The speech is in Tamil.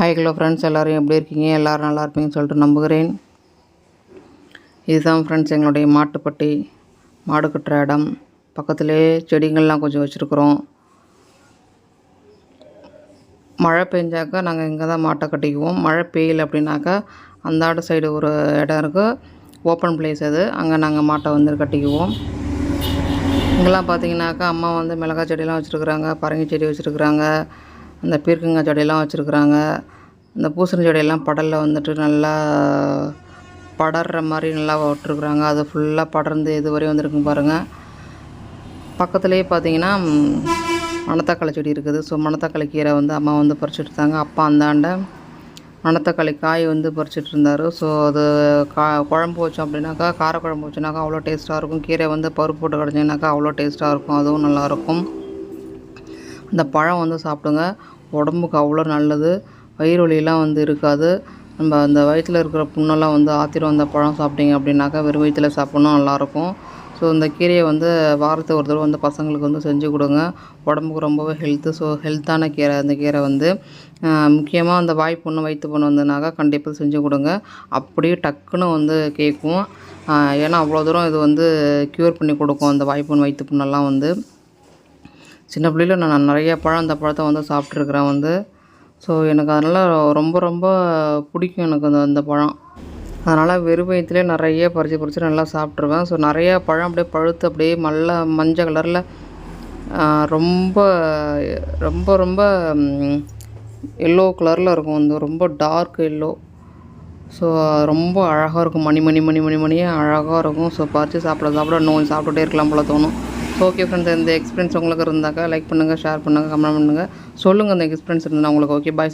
ஹாய் ஹலோ ஃப்ரெண்ட்ஸ் எல்லோரும் எப்படி இருக்கீங்க? எல்லோரும் நல்லா இருப்பீங்கன்னு சொல்லிட்டு நம்புகிறேன். இதுதான் ஃப்ரெண்ட்ஸ் எங்களுடைய மாட்டுப்பட்டி மாடு கட்டுற இடம். பக்கத்துலேயே செடிங்கள்லாம் கொஞ்சம் வச்சுருக்குறோம். மழை பெஞ்சாக்கா நாங்கள் இங்கே தான் மாட்டை கட்டிக்குவோம். மழை பெய்யல அப்படின்னாக்கா அந்தாண்ட சைடு ஒரு இடம் இருக்குது ஓப்பன் பிளேஸ் அது. அங்கே நாங்கள் மாட்டை வந்து கட்டிக்குவோம். இங்கெல்லாம் பார்த்தீங்கன்னாக்கா அம்மா வந்து மிளகாய் செடியெலாம் வச்சுருக்குறாங்க. பரங்கி செடி வச்சுருக்குறாங்க. அந்த பீர்க்கங்காய் செடியெல்லாம் வச்சுருக்குறாங்க. இந்த பூசணி செடியெல்லாம் படலில் வந்துட்டு நல்லா படர்ற மாதிரி நல்லா விட்டுருக்குறாங்க. அது ஃபுல்லாக படர்ந்து இது வரையும் வந்துருக்குங்க பாருங்கள் பக்கத்துலேயே பார்த்தீங்கன்னா மணத்தக்காளி செடி இருக்குது. ஸோ மணத்தக்காளி கீரை வந்து அம்மா வந்து பறிச்சுட்டு இருந்தாங்க. அப்பா அந்தாண்ட மணத்தக்காளி காய் வந்து பறிச்சுட்டு இருந்தார். ஸோ அது கா குழம்பு வச்சோம் அப்படின்னாக்கா கார குழம்பு வச்சோன்னாக்கா அவ்வளோ டேஸ்ட்டாக இருக்கும். கீரை வந்து பருப்பு போட்டு கிடச்சிங்கனாக்கா அவ்வளோ டேஸ்ட்டாக இருக்கும். அதுவும் நல்லாயிருக்கும் அந்த பழம் வந்து சாப்பிடுங்க. உடம்புக்கு அவ்வளோ நல்லது. வயிறு வலியெல்லாம் வந்து இருக்காது. நம்ம அந்த வயிற்றில் இருக்கிற புண்ணெல்லாம் வந்து ஆத்திரம் அந்த பழம் சாப்பிட்டீங்க அப்படின்னாக்கா வெறும் வயிற்றில் சாப்பிட்ணும் நல்லாயிருக்கும். ஸோ இந்த கீரையை வந்து வாரத்துக்கு ஒரு தடவை வந்து பசங்களுக்கு வந்து செஞ்சு கொடுங்க. உடம்புக்கு ரொம்பவே ஹெல்த்து ஸோ ஹெல்த்தான கீரை அந்த கீரை வந்து முக்கியமாக அந்த வாய் பொண்ணு வயிற்று பொண்ணு வந்ததுனாக்கா கண்டிப்பாக செஞ்சு கொடுங்க. அப்படியே டக்குன்னு வந்து கேட்கும். ஏன்னா அவ்வளோ தூரம் இது வந்து க்யூர் பண்ணி கொடுக்கும் அந்த வாய்ப்புண் வயிற்று புண்ணெல்லாம் வந்து. சின்ன பிள்ளையில நான் நிறைய பழம் அந்த பழத்தை வந்து சாப்பிட்ருக்குறேன் வந்து. ஸோ எனக்கு அதனால் ரொம்ப ரொம்ப பிடிக்கும் எனக்கு அந்த அந்த பழம். அதனால் வெறும் வயிற்றுலேயே நிறைய பறித்து பறித்து நல்லா சாப்பிட்ருவேன் ஸோ நிறைய பழம் அப்படியே பழுத்து அப்படியே நல்ல மஞ்சள் கலரில் ரொம்ப ரொம்ப ரொம்ப எல்லோ கலரில் இருக்கும் வந்து. ரொம்ப டார்க் எல்லோ ஸோ ரொம்ப அழகாக இருக்கும். மணி மணி மணி மணி மணியாக அழகாக இருக்கும். ஸோ பறித்து சாப்பிட சாப்பிட இன்னும் சாப்பிட்டுட்டே இருக்கலாம் போல தோணும். ஓகே ஃப்ரெண்ட்ஸ் இந்த எக்ஸ்பீரியன்ஸ் உங்களுக்கு இருந்தாக்கா லைக் பண்ணுங்கள் ஷேர் பண்ணுங்கள் கமெண்ட் பண்ணுங்கள் சொல்லுங்கள் அந்த எக்ஸ்பீரியன்ஸ் இருந்தால் உங்களுக்கு ஓகே பாய்